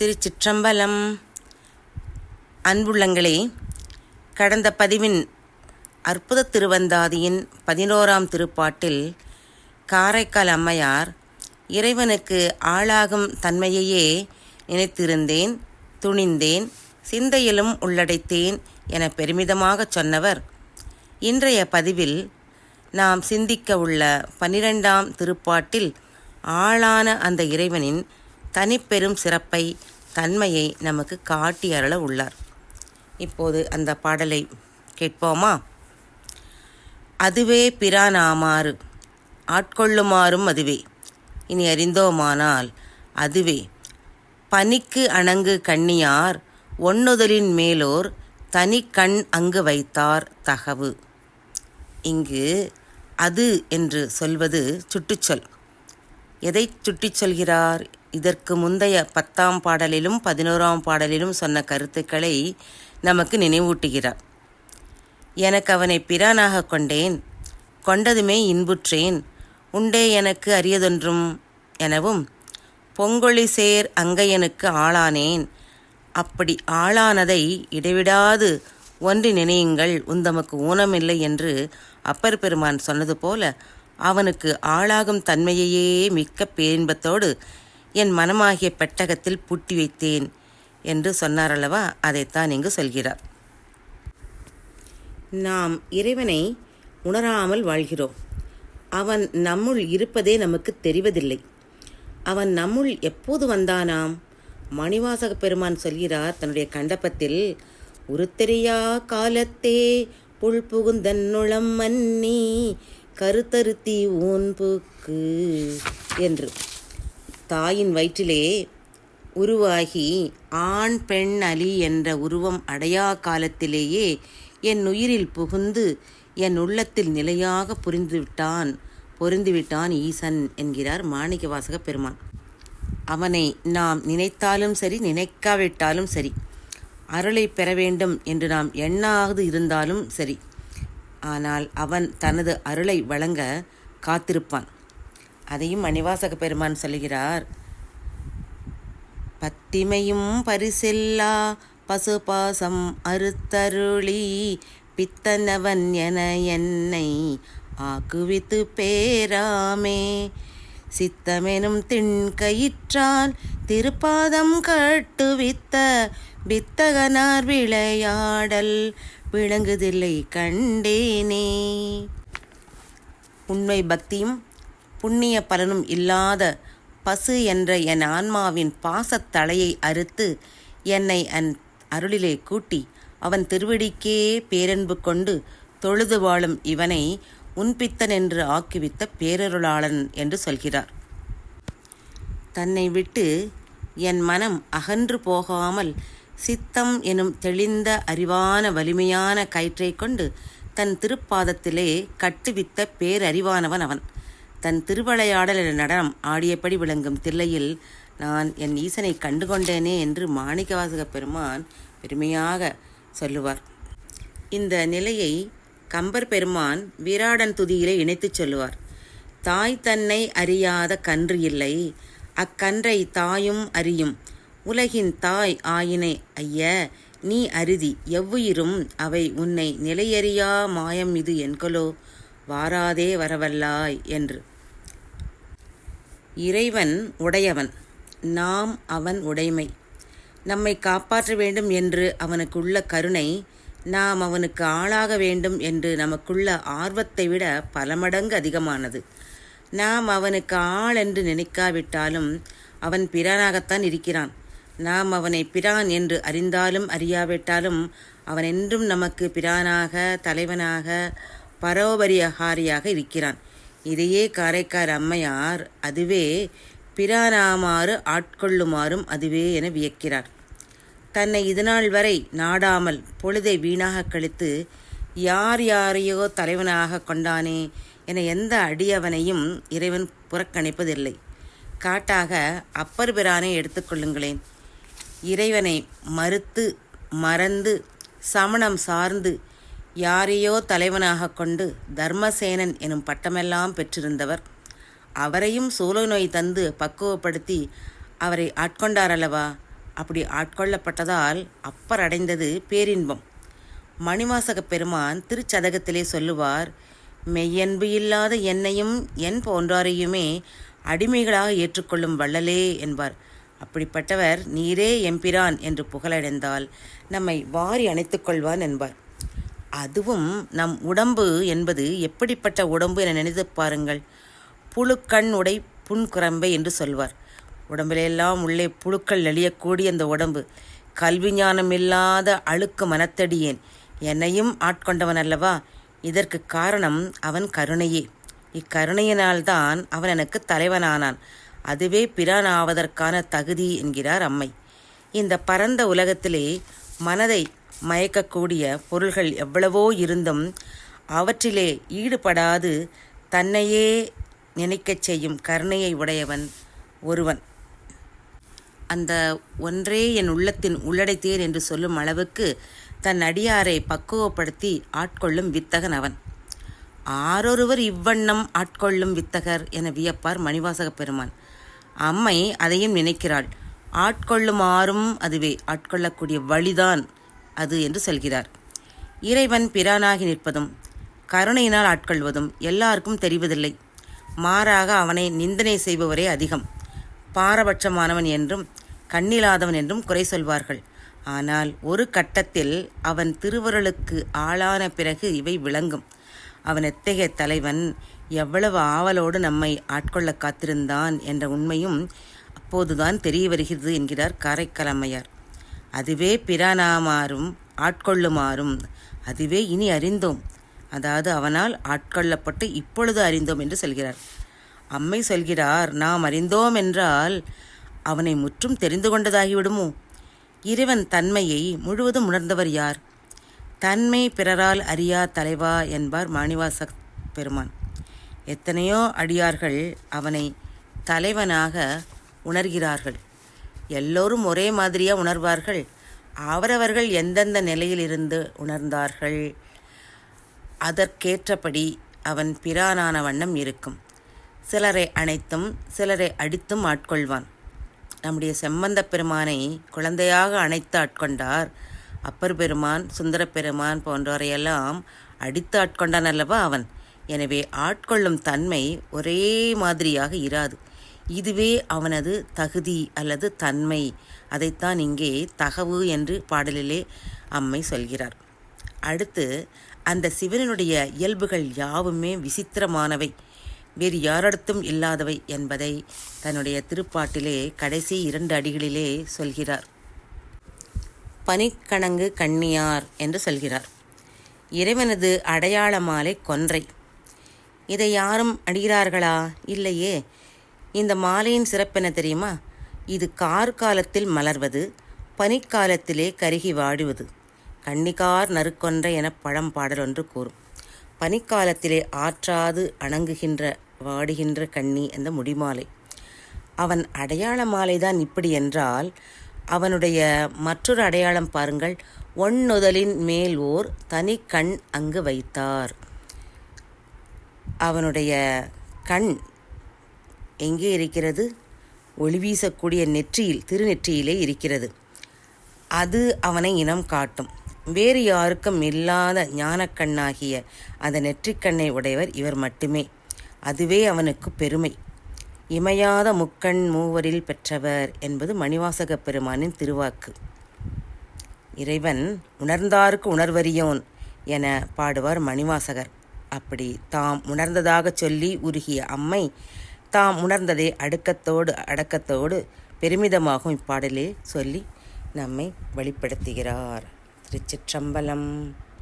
திருச்சிற்றம்பலம். அன்புள்ளங்களே கடந்த பதிவின் அற்புத திருவந்தாதியின் பதினோராம் திருப்பாட்டில் காரைக்கால் அம்மையார் இறைவனுக்கு ஆளாகும் தன்மையையே நினைத்திருந்தேன் துணிந்தேன் சிந்தையிலும் உள்ளடைத்தேன் என பெருமிதமாகச் சொன்னவர். இன்றைய பதிவில் நாம் சிந்திக்க உள்ள பனிரெண்டாம் திருப்பாட்டில் ஆளான அந்த இறைவனின் தனிப்பெரும் சிறப்பை தன்மையை நமக்கு காட்டி அருள உள்ளார். இப்போது அந்த பாடலை கேட்போமா? அதுவே பிரானாமாறு ஆட்கொள்ளுமாறும் அதுவே. இனி அறிந்தோமானால் அதுவே. பனிக்கு அணங்கு கண்ணியார் ஒன்னுதலின் மேலோர் தனி கண் அங்கு வைத்தார் தகவு. இங்கு அது என்று சொல்வது சுட்டுச்சொல் எதை சுட்டிச் சொல்கிறார் இதற்கு முந்தைய பத்தாம் பாடலிலும் பதினோராம் பாடலிலும் சொன்ன கருத்துக்களை நமக்கு நினைவூட்டுகிறார். எனக்கு அவனை பிரானாக கொண்டேன் கொண்டதுமே இன்புற்றேன் உண்டே எனக்கு அரியதொன்றும் எனவும் பொங்கொழி சேர் அங்கையனுக்கு ஆளானேன். அப்படி ஆளானதை இடைவிடாது ஒன்றி நினையுங்கள் உந்தமக்கு ஊனமில்லை என்று அப்பர் பெருமான் சொன்னது போல அவனுக்கு ஆளாகும் தன்மையையே மிக்க பேரின்பத்தோடு என் மனமாகிய பெட்டகத்தில் பூட்டி வைத்தேன் என்று சொன்னாரல்லவா? அதைத்தான் இங்கு சொல்கிறார். நாம் இறைவனை உணராமல் வாழ்கிறோம். அவன் நம்முள் இருப்பதே நமக்கு தெரிவதில்லை. அவன் நம்முள் எப்போது வந்தானாம்? மணிவாசக பெருமான் சொல்கிறார் தன்னுடைய கண்டப்பத்தில் உருத்தெரியா காலத்தே புல் புகுந்தன்னுளம் மன்னி கருத்தருத்தி ஊன்புக்கு என்று. தாயின் வயிற்றிலே உருவாகி ஆண் பெண் அலி என்ற உருவம் அடையா காலத்திலேயே என் உயிரில் புகுந்து என் உள்ளத்தில் நிலையாக புரிந்துவிட்டான் பொருந்துவிட்டான் ஈசன் என்கிறார் மாணிக்கவாசக பெருமான். அவனை நாம் நினைத்தாலும் சரி நினைக்காவிட்டாலும் சரி அருளை பெற வேண்டும் என்று நாம் எண்ணாவது இருந்தாலும் சரி ஆனால் அவன் தனது அருளை வழங்க காத்திருப்பான். அதையும் மணிவாசக பெருமான் சொல்கிறார் பத்திமையும் பரிசெல்லா பசுபாசம் அறுத்தருளி பித்தனவன் என என்னை ஆக்குவித்து பேராமே. சித்தமெனும் திண்கயிற்றால் திருப்பாதம் கட்டுவித்த வித்தகனார் விளையாடல் விளங்குதில்லை கண்டேனே. உண்மை பக்தியும் புண்ணிய பலனும் இல்லாத பசு என்ற என் ஆன்மாவின் பாசத்தலையை அறுத்து என்னை அன் அருளிலே கூட்டி அவன் திருவடிக்கே பேரன்பு கொண்டு தொழுது வாழும் இவனை உன்பித்தன் என்று ஆக்கிவித்த பேரருளாளன் என்று சொல்கிறார். தன்னை விட்டு என் மனம் அகன்று போகாமல் சித்தம் எனும் தெளிந்த அறிவான வலிமையான கயிற்றை கொண்டு தன் திருப்பாதத்திலே கட்டுவித்த பேரறிவானவன் அவன். தன் திருவளையாடல் நடனம் ஆடியபடி விளங்கும் தில்லையில் நான் என் ஈசனை கண்டுகொண்டேனே என்று மாணிக்கவாசக பெருமான் பெருமையாக சொல்லுவார். இந்த நிலையை கம்பர் பெருமான் வீராடன் துதியிலே இணைத்துச் சொல்லுவார். தாய் தன்னை அறியாத கன்று இல்லை அக்கன்றை தாயும் அறியும். உலகின் தாய் ஆயினை ஐய நீ அருதி எவ்வுயிரும் அவை உன்னை நிலையறியா மாயம் இது என்கொலோ வாராதே வரவல்லாய் என்று. இறைவன் உடையவன். நாம் அவன் உடைமை. நம்மை காப்பாற்ற வேண்டும் என்று அவனுக்குள்ள கருணை நாம் அவனுக்கு ஆளாக வேண்டும் என்று நமக்குள்ள ஆர்வத்தை விட பல மடங்கு அதிகமானது. நாம் அவனுக்கு ஆள் என்று நினைக்காவிட்டாலும் அவன் பிரானாகத்தான் இருக்கிறான். நாம் அவனை பிரான் என்று அறிந்தாலும் அறியாவிட்டாலும் அவன் என்றும் நமக்கு பிரானாக தலைவனாக பரோபரியகாரியாக இருக்கிறான். இதையே காரைக்கார் அம்மையார் அதுவே பிரானாமாறு ஆட்கொள்ளுமாறும் அதுவே என வியக்கிறார். தன்னை இதுநாள் வரை நாடாமல் பொழுதை வீணாக கழித்து யார் யாரையோ தலைவனாக கொண்டானே என எந்த அடியவனையும் இறைவன் புறக்கணிப்பதில்லை. காட்டாக அப்பர் பிரானை எடுத்துக்கொள்ளுங்களேன் இறைவனை மறுத்து மறந்து சமணம் சார்ந்து யாரையோ தலைவனாக கொண்டு தர்மசேனன் எனும் பட்டமெல்லாம் பெற்றிருந்தவர். அவரையும் சூழ நோய் தந்து பக்குவப்படுத்தி அவரை ஆட்கொண்டாரல்லவா? அப்படி ஆட்கொள்ளப்பட்டதால் அப்பர் அடைந்தது பேரின்பம். மணிவாசக பெருமான் திருச்சதகத்திலே சொல்லுவார் மெய்யன்பு இல்லாத என்னையும் என் போன்றாரையுமே அடிமைகளாக ஏற்றுக்கொள்ளும் வள்ளலே என்பார். அப்படிப்பட்டவர் நீரே எம்பிரான் என்று புகழடைந்தால் நம்மை வாரி அணைத்துக்கொள்வான் என்பார். அதுவும் நம் உடம்பு என்பது எப்படிப்பட்ட உடம்பு என நினைத்து பாருங்கள். புழுக்கண் உடை புன்குரம்பை என்று சொல்வார். உடம்பிலெல்லாம் உள்ளே புழுக்கள் நெளியக்கூடிய அந்த உடம்பு. கல்வி ஞானம் இல்லாத அழுக்கு மனத்தடியேன். என்னையும் ஆட்கொண்டவன் அல்லவா? இதற்கு காரணம் அவன் கருணையே. இக்கருணையினால்தான் அவன் எனக்கு தலைவனானான். அதுவே பிரான் ஆவதற்கான தகுதி என்கிறார் அம்மை. இந்த பரந்த உலகத்திலே மனதை மயக்கக்கூடிய பொருள்கள் எவ்வளவோ இருந்தும் அவற்றிலே ஈடுபடாது தன்னையே நினைக்கச் செய்யும் கருணையை உடையவன் ஒருவன். அந்த ஒன்றே என் உள்ளத்தின் உள்ளடைத்தேன் என்று சொல்லும் அளவுக்கு தன் அடியாரை பக்குவப்படுத்தி ஆட்கொள்ளும் வித்தகன் அவன். ஆரொருவர் இவ்வண்ணம் ஆட்கொள்ளும் வித்தகர் என வியப்பார் மணிவாசக பெருமான். அம்மை அதையும் நினைக்கிறாள். ஆட்கொள்ளுமாறும் அதுவே. ஆட்கொள்ளக்கூடிய வழிதான். அது என்று சொல்கிறார். இறைவன் பிரானாகி நிற்பதும் கருணையினால் ஆட்கொள்வதும் எல்லாருக்கும் தெரிவதில்லை. மாறாக அவனை நிந்தனை செய்பவரே அதிகம். பாரபட்சமானவன் என்றும் கண்ணில்லாதவன் என்றும் குறை சொல்வார்கள். ஆனால் ஒரு கட்டத்தில் அவன் திருவருளுக்கு ஆளான பிறகு இவை விளங்கும். அவன் எத்தகைய தலைவன் எவ்வளவு ஆவலோடு நம்மை ஆட்கொள்ள காத்திருந்தான் என்ற உண்மையும் அப்போதுதான் தெரிய வருகிறது என்கிறார் காரைக்காலம்மையார் அதுவே பிரானாமாறும் ஆட்கொள்ளுமாறும் அதுவே இனி அறிந்தோம். அதாவது அவனால் ஆட்கொள்ளப்பட்டு இப்பொழுது அறிந்தோம் என்று சொல்கிறார். அம்மை சொல்கிறார் நாம் அறிந்தோம் என்றால் அவனை முற்றும் தெரிந்து கொண்டதாகிவிடுமோ இறைவன் தன்மையை முழுவதும் உணர்ந்தவர் யார்? தன்மை பிறரால் அறியா தலைவா என்பார் மாணிவாச பெருமான். எத்தனையோ அடியார்கள் அவனை தலைவனாக உணர்கிறார்கள். எல்லோரும் ஒரே மாதிரியாக உணர்வார்கள். அவரவர்கள் எந்தெந்த நிலையில் இருந்து உணர்ந்தார்கள்? அதற்கேற்றபடி அவன் பிரானான வண்ணம் இருக்கும். சிலரை அணைத்தும் சிலரை அடித்தும் ஆட்கொள்வான். நம்முடைய செம்மந்த பெருமானை குழந்தையாக அணைத்து ஆட்கொண்டார். அப்பர் பெருமான் சுந்தர பெருமான் போன்றவரையெல்லாம் அடித்து ஆட்கொண்டான் அல்லவா அவன்? எனவே ஆட்கொள்ளும் தன்மை ஒரே மாதிரியாக இராது. இதுவே அவனது தகுதி அல்லது தன்மை. அதைத்தான் இங்கே தகவு என்று பாடலிலே அம்மை சொல்கிறார். அடுத்து அந்த சிவனுடைய இயல்புகள் யாவுமே விசித்திரமானவை. வேறு யாரிடத்தும் இல்லாதவை என்பதை தன்னுடைய திருப்பாட்டிலே கடைசி இரண்டு அடிகளிலே சொல்கிறார். பனிக்கணங்கு கண்ணியார் என்று சொல்கிறார். இறைவனது அடையாள மாலை கொன்றை. இதை யாரும் அடிகிறார்களா? இல்லையே. இந்த மாலையின் சிறப்பென தெரியுமா? இது கார்காலத்தில் மலர்வது பனிக்காலத்திலே கருகி வாடுவது. கன்னிகார் நறுக்கொன்றை என பழம்பாடல் ஒன்று கூறும். பனிக்காலத்திலே ஆற்றாது அணங்குகின்ற வாடுகின்ற கண்ணி அந்த முடிமாலை. அவன் அடையாள மாலைதான் இப்படி என்றால் அவனுடைய மற்றொரு அடையாளம் பாருங்கள். ஒன்னுதலின் மேல் ஓர் தனி கண் அங்கு வைத்தார். அவனுடைய கண் எங்கே இருக்கிறது? ஒளி வீசக்கூடிய நெற்றியில் திருநெற்றியிலே இருக்கிறது. அது அவனை இனம் காட்டும். வேறு யாருக்கும் இல்லாத ஞானக்கண்ணாகிய அந்த நெற்றிக்கண்ணை உடையவர் இவர் மட்டுமே. அதுவே அவனுக்கு பெருமை. இமையாத முக்கண் மூவரில் பெற்றவர் என்பது மணிவாசக பெருமானின் திருவாக்கு. இறைவன் உணர்ந்தாருக்கு உணர்வறியோன் என பாடுவார் மணிவாசகர். அப்படி தாம் உணர்ந்ததாகச் சொல்லி உருகிய அம்மை தாம் உணர்ந்ததை அடுக்கத்தோடு அடக்கத்தோடு பெருமிதமாகும் இப்பாடலே சொல்லி நம்மை வெளிப்படுத்துகிறார். திருச்சிற்றம்பலம்.